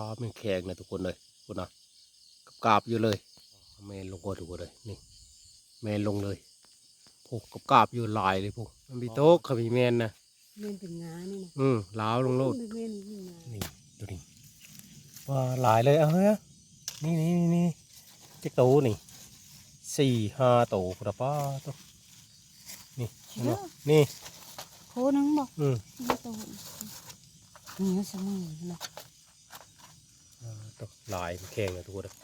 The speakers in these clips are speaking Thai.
ปลาไม่แข็งนะทุกคนเลยคุณนะกับกาบอยู่เลยแมนลงก็ทุกคนเลยนี่ แมนลงเลยพวกกับกาบอยู่หลายเลยพวกมันมีโต๊ะเขามีแมนนะเม่นเป็นงานี่นะอืมล้าวลงโลดเป็นเม่นเป็นงานี่ดูนี่ว่าหลายเลยเอาเฮ้ยนี่นี่นี่นี่เจ๊กโตนี่สี่ห้าโตกระป้าตัวนี่เห็นไหมนี่โคนึงบอกอืมนี่ตัวนี่ก็สมุนนะอ่าตัวห ลายมันแข็งนะทุกคนเลย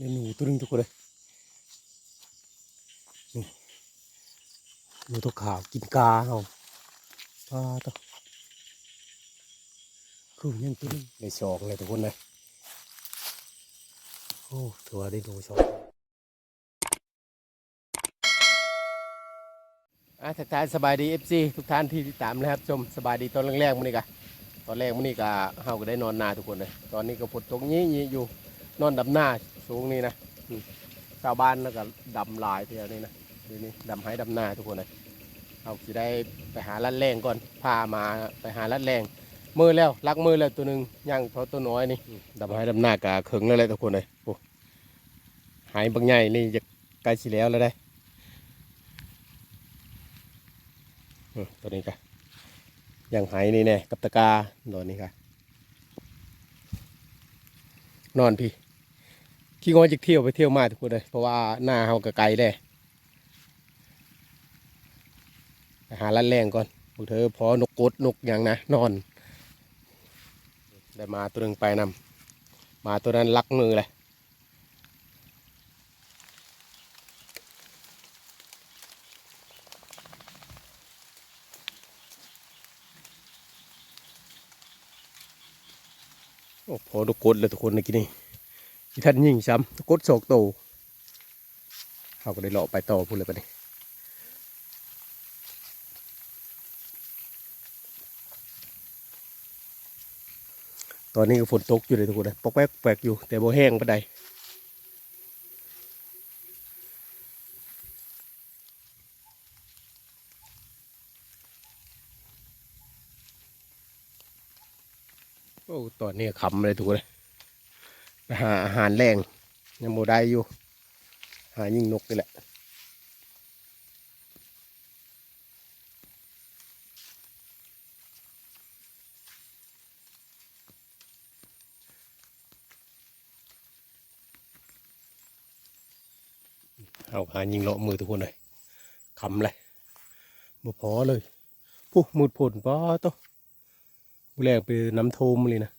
เมนูตัวนึงทุกคนเลยนี่หนูตัวขาวกินกาเอาปลาตัวคือยังตัวนึงในสองเลยทุกคนเลย โอ้ถือว่าได้ดูชมอะทักทายสบายดีเอฟซีทุกท่านที่ติดตามนะครับชมสบายดีตอนแรกๆมื้อนี้กะตอนแรกมื้อนี้กะเฮาก็ได้นอนนาทุกคนเลยตอนนี้ก็ฝนตกยี่ยี่อยู่นอนดำหน้าสูงนี่นะอืมชาวบ้านแล้วก็ดำหลายเที่ยวนี้นะทีนี้ดำให้ดำหน้าทุกคนเลยเอาสิได้ไปหาลัดแรงก่อนพามาไปหาลัดแรง มือแล้วลักมือแล้วตัวหนึ่งย่างเท่าตัวน้อยนี่ดำให้ดำหน้ากะเขิงเลยแหละทุกคนเลยโอ้หายบางใหญ่นี่จะใกล้สิแล้วแล้วได้ตัวนี้ค่ะยังหายนี่แน่กับตะกาโดนนี่ค่ะนอนพี่ขี้งอจะเที่ยวไปเที่ยวมาทุกคนเลยเพราะว่าหน้าเฮาก็ไกลแด้หาลันแรงก่อนพวกเธอพอนกกดนกอย่างนะนอน ได้มาตัวหนึงไปนำมาตัวนั้นลักมือเลยโอ้พอทุกกดเลยทุกคนในกินนี่ที่ท่านยิ่งซ้ำทุกกดโศกโตเขาก็ได้เลาะไปต่อพูดเลยปะนี่ อนนี้ก็ฝนตกอยู่เลยทุกคนเลยปอกแปกแปลกอยู่ แต่โบแห้งปะใดโอ้ตอนนี้ขำเลยทุกคนเลยไปหาอาหารแรงยังโมได้อยู่ หายิงนกนี่แหละ เอาหายิงเลาะมือทุกคนเลยคำเลยบ่พอเลยปุ๊มืดผลป้อตัวแรงไปน้ำโทมเลยนะ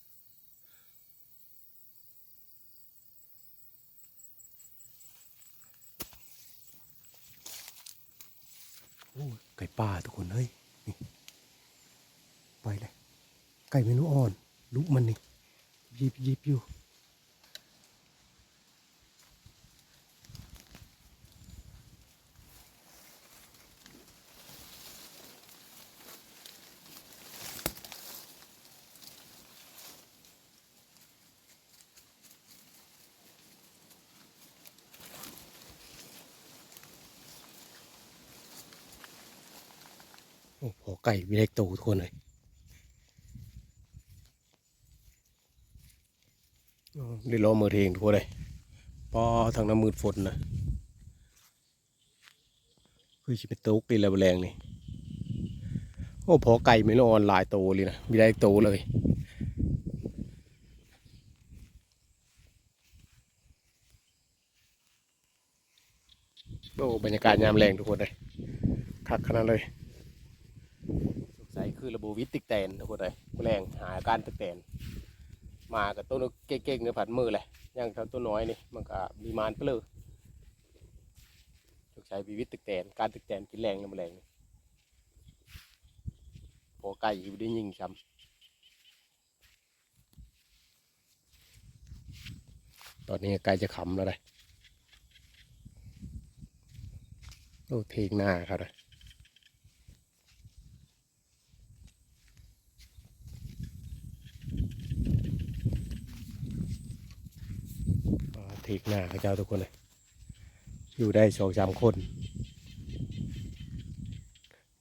โอ้ไก่ป่าทุกคนเฮ้ยนี่ไปเลย ไก่เมนูอ่อนลูกมันนี่ยิบยิบอยู่ โอ้โหไก่วิเล็กโตทุกคนเลยอ๋อได้ล้อมือเทงทุกคนเลยพอทางน้ำมืดฝนนะคือชิเป็นตุกดีแล้วแรงนี่โอ้พอไก่ไม่รออนหลายโตเลยนะวิเล็กโตเลยโอ้บรรยากาศยามแรงทุกคนเลยคักขนาดเลย คือระบบวิตติกแตนทุกคนเลยแรงหาการติกแตน มากับต้นกเก่งๆในผัดมือเลยย่างเท่าตัวน้อยนี่มันก็มีมานเปลือสงสัยวิวิตติกแตน การติกแตนกินแรงน้ำแรงพอไก่อยู่ได้ยิงช้ำตอนนี้ไก่จะขำแล้วเลยโอ้เทงหน้าครับเลย ถีกหน้าเขาเจ้าทุกคนเลยอยู่ได้สองสามคน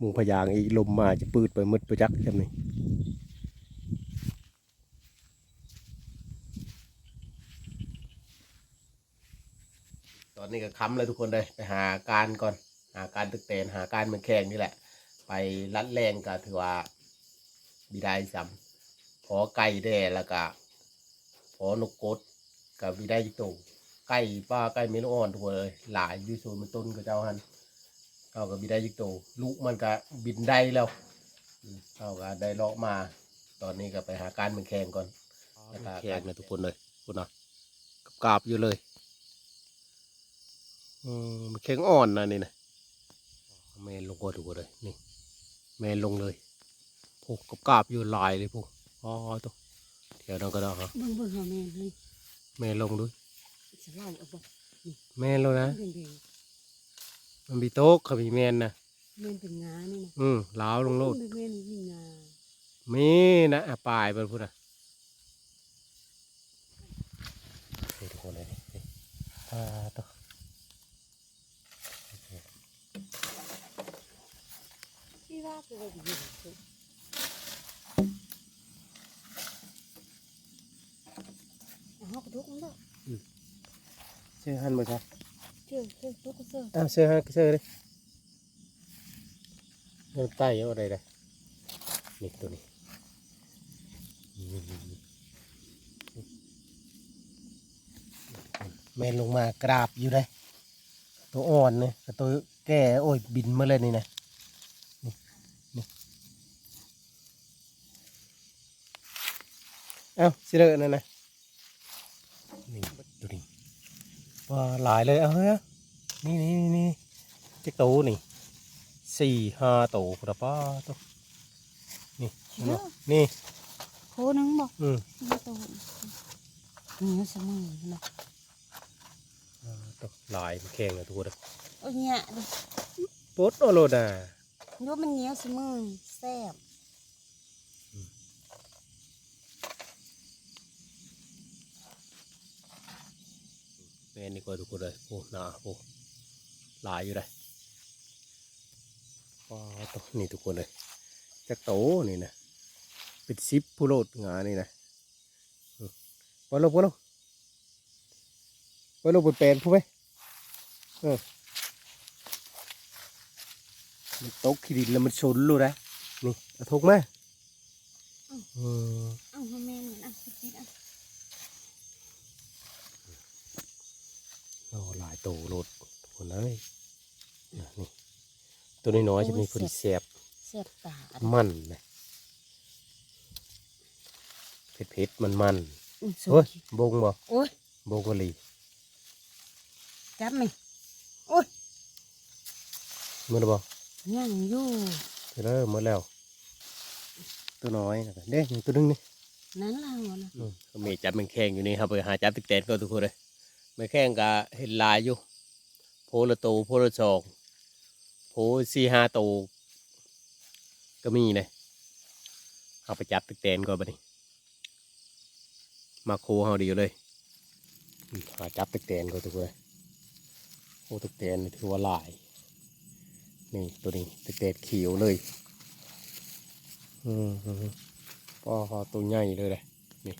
มุงพยางอีลมมาจะปืดไปมืดไปจักจำนี่ตอนนี้ก็ค้ำเลยทุกคนเลยไปหาการก่อน หาการตึกเตนหาการเมืองแข่งนี่แหละ ไปรัดแรงก็ถือว่าบิได้ซ้ำพอไก่แด่แล้วก็พอนกกดกับบิได้จิโต ไก่ป้าไก่เมลอ่อนทุกคนเลยหลายอยูโซนมันต้นกับเจ้าหันเขากับบิได้จิโตลูกมันก็บินได้แล้วอืมเขาก็ได้เลาะมา ตอนนี้ก็ไปหาการเมืองแข่งก่อนแข่งนะทุกคนเลยคุณเนาะกับกราบอยู่เลยอืมมันแข็งอ่อนนะนี่นะแมนลงก็ถูกเลยนี่แมนลงเลยพวกกับกาบอยู่หลายเลยพวกอ๋อตัวเดี๋ยวเราก็ได้ครับเบิ่งเบิ่งเฮาแม่นเลยแมนลงด้วย จะเล่าเอาบ่แมนลงนะเบิ่งเบิ่งมันมีโต๊ะกับมีแมนนะแม่นเป็นงานี่นะอืมล้าวลงโลดแม่นมีงามีนะอะปลายไปพูดนะนี่ทุกคนเลยนี่อ่าตัวที่ว่าคือว่าอยู่สุดเอาเฮาก็ทุกมันเด้อเชื่อหันมาครับเชื่อเชื่อทุกก็เชื่ออ้าวเชื่อหันเชื่อเลยเรื่องใต้เอาอะไรได้นี่ตัวนี้นี่แมนลงมากราบอยู่เลยตัวอ่อนเนี่ยกับตัวแก่โอ้ยบินมาเลยนี่นะนี่นี่เอ้าสิเลอนั่นนะนี่ดูนี่ ว่าหลายเลยเอาเฮ้ยนี่นี่นี่นี่เจ๊กตูนี่สี่ห้าตูกระป้าตัวนี่เห็นบ่นี่โคนึงบ่อืมนี่ตัวนี่เสมอเนาะอ่าตัวหลายมันแข็งเลยทุกคนเลยโอ้ยเนี่ยดิปดโอโลดอะดูมันเหนียวเสมอแซ่บ ม่นี่ก็ทุกคนเลยโอ้หนาโอ้หลายอยู่เลยว้าวตัวนี่ทุกคนเลยจักโตนี่นะเป็นซิปผู้โลดงานี่นะอืมปล่อยลงปล่อยลงปล่อยลงบนแปลนผู้ไหมเออมันตกขี้ดินแล้วมันชนลูกนะนี่เอาทุกไหมอืมเอ้าแม่นอะคิดอะ โอ้หลายโตโลดทุกคนเลยนี่นี่ตัวน้อยๆจะมีพอดีแสบแซ่บตามันนะเผ็ดเผ็ดมันมันอืมๆสุโอ้ยดบงบ่โอ้ยบงกะหรี่จับไหมโอ้ยมือบ่ยังอยู่เดี๋ยวเริ่มหมดแล้ว ตัวน้อยนะครับเด้ยังตัวนึงนี่นั่นล่ะหัวนะอืมก็มีจับแมงแข้งอยู่นี่ครับไปหาจับติ๊กแตนก็ทุกคนเลย แมงแข้งก็เห็นลายอยู่โพละโตโพละสองโพสี่ห้าโตก็มีเลยเอาไปจับติ๊กแตนก่อนบัดนี้มาโคเฮาดีอยู่เลยมหาจับตึกแตนก็ถูกเลยโอ้ตึกแตนถือว่าลายนี่ตัวนี้ตึกแตนเขียวเลยอืมอืมป้อตัวใหญ่เลยเลยนี่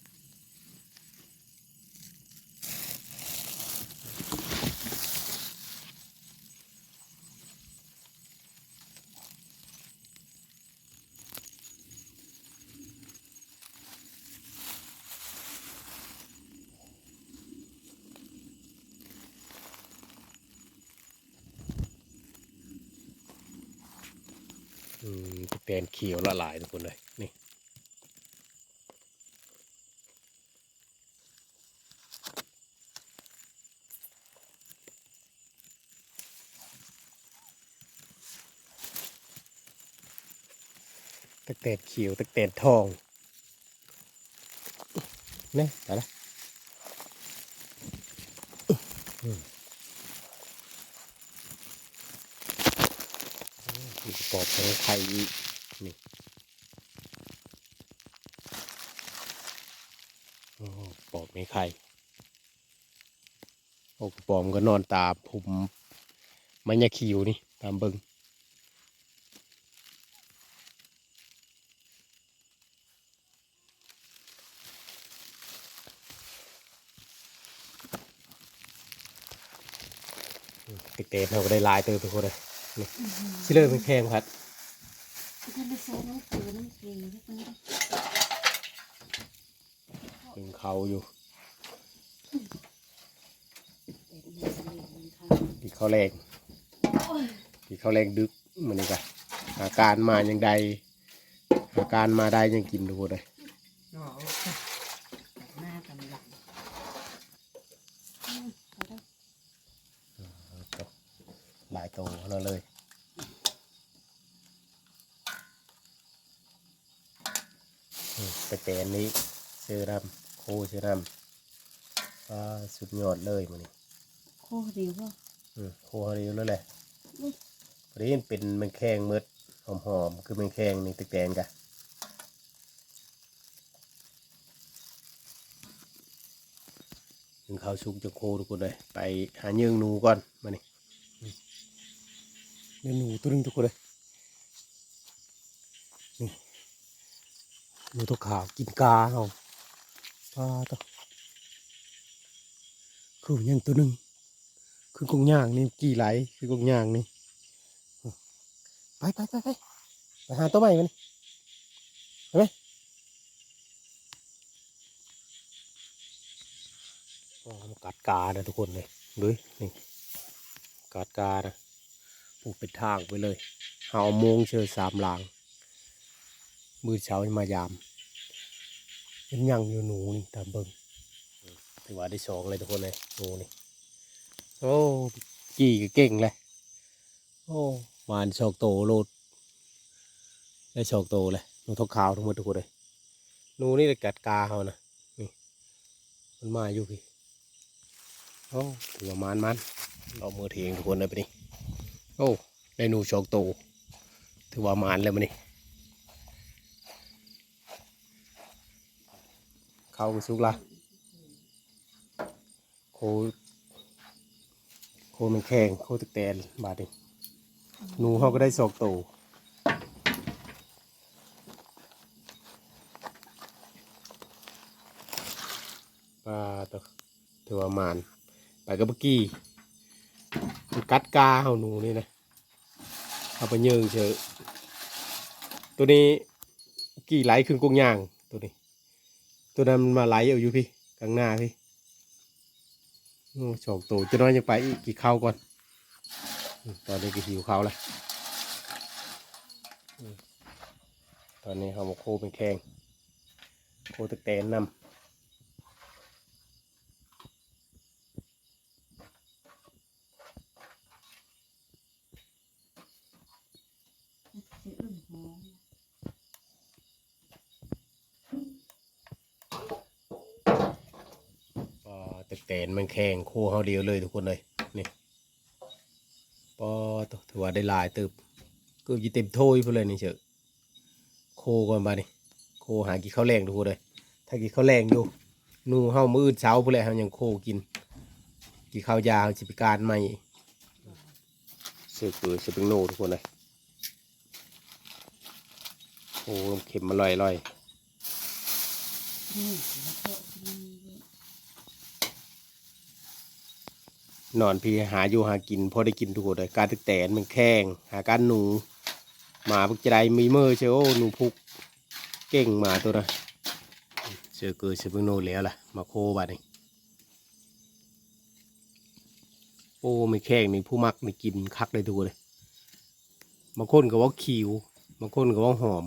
อืมตึกแตนเขียวละลายทุกคนเลยนี่ตึกแตนเขียวตึกแตนทองนี่ไปละอืม มีกระปอบของไข่อีกนี่ปอบไมีไข่โอ้กปอมก็นอนตาผมมันยาคิวนี่ตามเบิงติเตะเราก็ได้ลายเติมทุกคนเลย นี่ชิเลยเป็นแข้งพัดท่านได้ใส่น้ำเกลือน้ำเกลือเล็กน้อยเป็นเขาอยู่เป็ดมันเสลียมันค่ะที่เขาแรงที่เขาแรงดึกมันนี่กะอาการมาอย่างใดอาการมาได้ยังกินทุกคนเลย หน่อหน้ากำลังอืมเอาได้ หลายโตเราเลยอืมไปแต่อั นนี้เชื่อรำโคเชื่อรำอ่าสุดยอดเลยมันนี่โคตรดีว่ะอืมโคเรียวแล้วแหละอืมพอดีมันเป็นแมันแข้งมืดหอมๆคือแมันแข้งนี่ตะแกนกะถึงเขาชุกจะโคทุกคนเลยไปหาเยื่องหนูก่อนมานี่เนื้อหนูตัวหนึงทุกคนเลย หนูตัวขาวกินกาเอาปลาตัวคืออยังตัวหนึ่งคือกงย่างนี่กี่ไหลคือกงย่างนี่ไปไปไปไปไปหาตัวใหม่มันเห็นไหมอ๋อมันกัดกานะทุกคนเลยดูนี่กัดกานะปลูกเป็นทางไปเลยหาโมงเชิญสามหลาง มือเช้ามายามยังยังอยู่หนูนี่ตามเบิงถือว่าได้สองเลยทุกคนเลยหนูนี่โอ้กี่ก็เก่งเลยโอ้หวานชอกโตโลดได้ชอกโตเลยหนูทองขาวทั้งหมดทุกคนเลยหนูนี่ได้กัดกาเขานะนี่มันมาอยู่พี่โอ้ถือว่ามันมันเรามือเทียงทุกคนเลยไปนี่โอ้ได้หนูชอกโตถือว่ามันเลยมันนี่ เขาไปสุกละโคโคมันแข็งโคตึกแตนบาดนี้หนูเขาก็ได้สอกโตปลาตัวถือว่ามานไปกับเมื่อกี้กัดกาเขาหนูนี่นะเอาไปเยิงเฉยตัวนี้กี่ไหลขึ้นกงย่างตัวนี้ ตัวนั้นมันมาไหลเอาอยู่พี่กลางหน้าพี่โอ้สองตัวจะน้อยยังไปอีกกี่ข้าวก่อน ตอนนี้ก็หิวข้าวแล้วตอนนี้เขามาโคเป็นแข้งโคตะแตนนำอึ้งหอมำปอตะ แตนมันแข้งโคเขาเดียวเลยทุกคนเลยนี่ปอตัวถือว่าได้ลายตึบเก็ยี่เต็มถ้วยพูดเลยนี่เชอโคก่อนมานี่โคหากี่ข้าวแรงทุกคนเลยถ้ากี่ข้าวแรงอยู่หนูเฮามืออนเช้าพูดเลยเฮายังโคกินกี่ข้าวยาสิบการใหม่เสือเกลือเสือเป็นโนทุกคนเลยโอ้เข็มมาลอยลอย นอนพี่หาอยู่หากินพอได้กินทุกคนเลยการตึกแตนมันแข้งหาการหนูหมาพวกจะได้มีเมื่อเชียวหนูพุกเก่งหมาตัวนะเสือเกลือเสือเปนโนแล้วล่ะมาโคบาดนี่โอ้ไม่แข้งนี่ผู้มักนี่กินคักเลยทุกคนเลยบางคนก็ว่าคิวบางคนก็ว่าหอม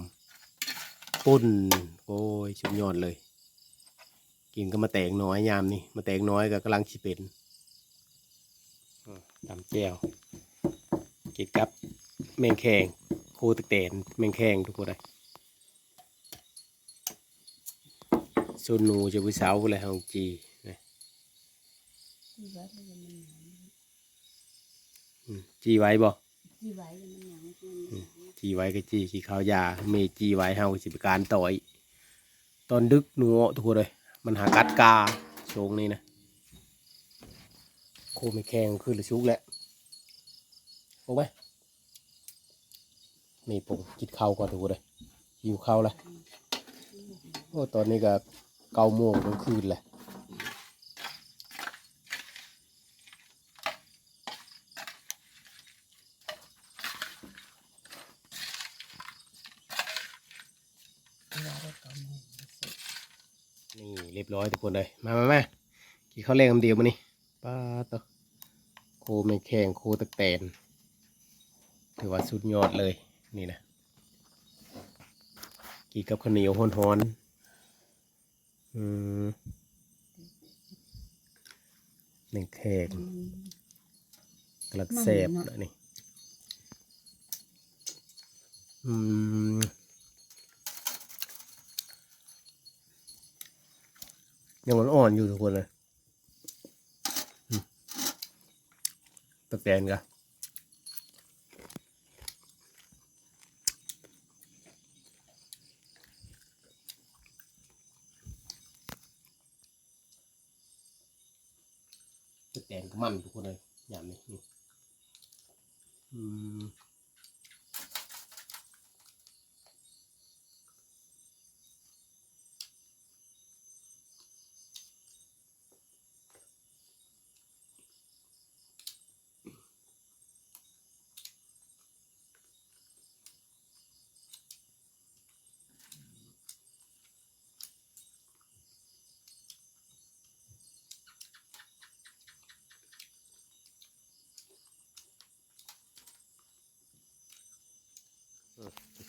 ป่นโอ้ยสุดยอดเลย กินก็มาแตงน้อยยามนี่มาแตงน้อยก็กำลังชิเป็น ตำแจวกินกับแมงแคงโคตะแตนแมงแคงทุกคนเลยส่วนหนูจะไปสาวอะไรของจีนะจีไว้บ่จีไว้ก็จีขี้ข้าวยาเมจีไว้เฮาสิบการต่อย ตอนดึกหนูเอาทุกคนเลย มันหากัดกาโชงนี่นะ คไม่แข็งคือหรือชุกแหละโอ้ไหมนี่ผมกินข้าวก่อนทุกคนเลยหิวข้าวล้วโอ้ตอนนี้ก็เก้าโมงกลางคืนแหละนี่เรียบร้อยทุกคนเลย มามามากินข้าวแรงคำเดียวมานี่ป้าตัว โคไม่แข็งโคตะแตน ถือว่าสุดยอดเลยนี่นะกินกับข้าวเหนียวฮ้อนๆอืมหนึ่งแขกอืมกำลังแสบเลยนี่อืมยังอ่อนๆอยู่ทุกคนเลยอืม ตะแกนกะตะแกนก็มันทุกคนเลยอย่างนี้นี่อืม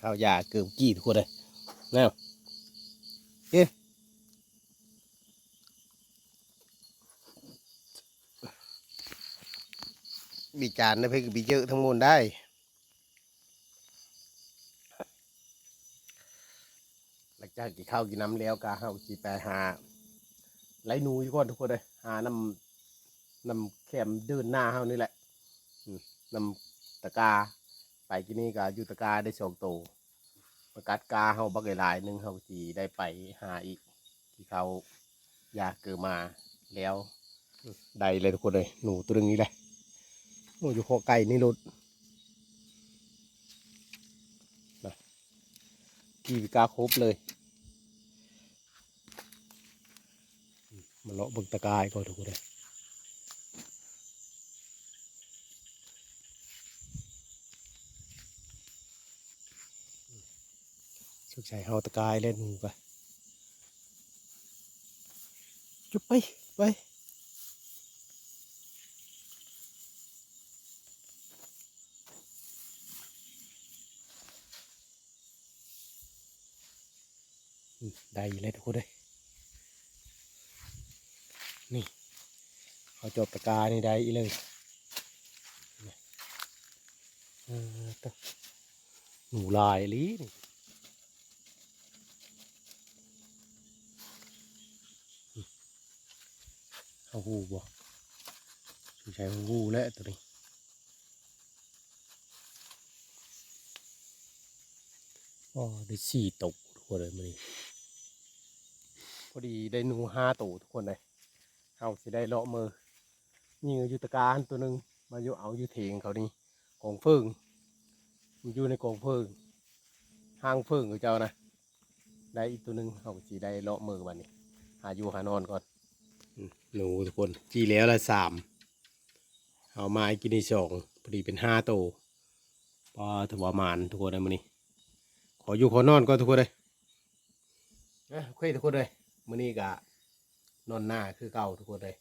ข้าวยาเกือบกี่ทุกคนเลยแล้วเอ๊ะบีจานนะเพื่อบีเยอะทั้งหมดได้หลังจากกินข้าวกินน้ำแล้วก็เฮาสิไปหาไหลหนูอยู่ก่อนทุกคนเลยหาน้ำน้ำแคมเดินหน้าเฮานี่แหละน้ำตะกา ไปที่นี่ก็อยู่ตะกาได้สองโตวประกัดกาเฮาบักหลายหนึ่งเฮาสิได้ไปหาอีก ที่เขาอยากเกิดมาแล้วได้เลยทุกคนเลยหนูตัวนึงนี้แหละโอ้อยู่คอไก่นี่รถนะกีวิกาครบเลยมาเลาะเบิ่งตะกายก่อนทุกคนเลย สุกใจเฮาตะกายเล่นหนูไปจุบไป ไป ได้เลยทุกคนเลยนี่เขาจบตะกานี่ได้เลยหนูลายลีนี่ เอาหูบ่ใช้หูแล้วตัวนี้อ๋อได้สี่ตกทุกคนเลยมันนี้พอดีได้หนูห้าตัวทุกคนเลยเอาสิได้เลาะมือนี่อยู่ตะการตัวหนึ่งมาอยู่เอาอยู่เถียงเขานี่กองเฟิงมันอยู่ในกองเฟิงห้างเฟิงของเจ้านะ ได้อีกตัวหนึ่งเอาสิได้เลาะมือวันนี้หาอยู่หานอนก่อน หนูทุกคนจีแล้วละสามเอามากินในสองพอดีเป็นห้าโตวพอถือว่ามานทุกคนเลยมื้อนี้ขออยู่ขอนอนก่อนทุกคนเลยนะโอเคทุกคนเลยมื้อนี้กะนอนหน้าคือเก่าทุกคนเลย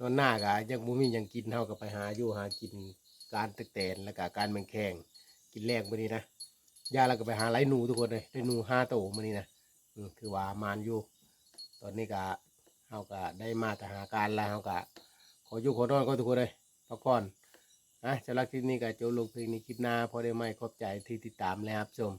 นอนหน้ากะยังบ่มียังกินเท่ากับไปหาอยู่หากินการตึกแตนแล้วก็การแมงแข่งกินแรกมื้อนี้นะยาเราก็ไปหาไล่หนูทุกคนเลยได้หนูห้าโตมื้อนี้นะคือว่ามานอยู่ ตอนนี้กะ เฮาก็ได้มาแต่หาการแล้วเฮาก็ขออยู่ขอนอนก็ทุกคนเลยพักผ่อนนะสำหรับคลิปนี้ก็จบลงเพียงในคลิปหน้าพอได้ไหมขอบใจที่ติดตามแล้วครับชม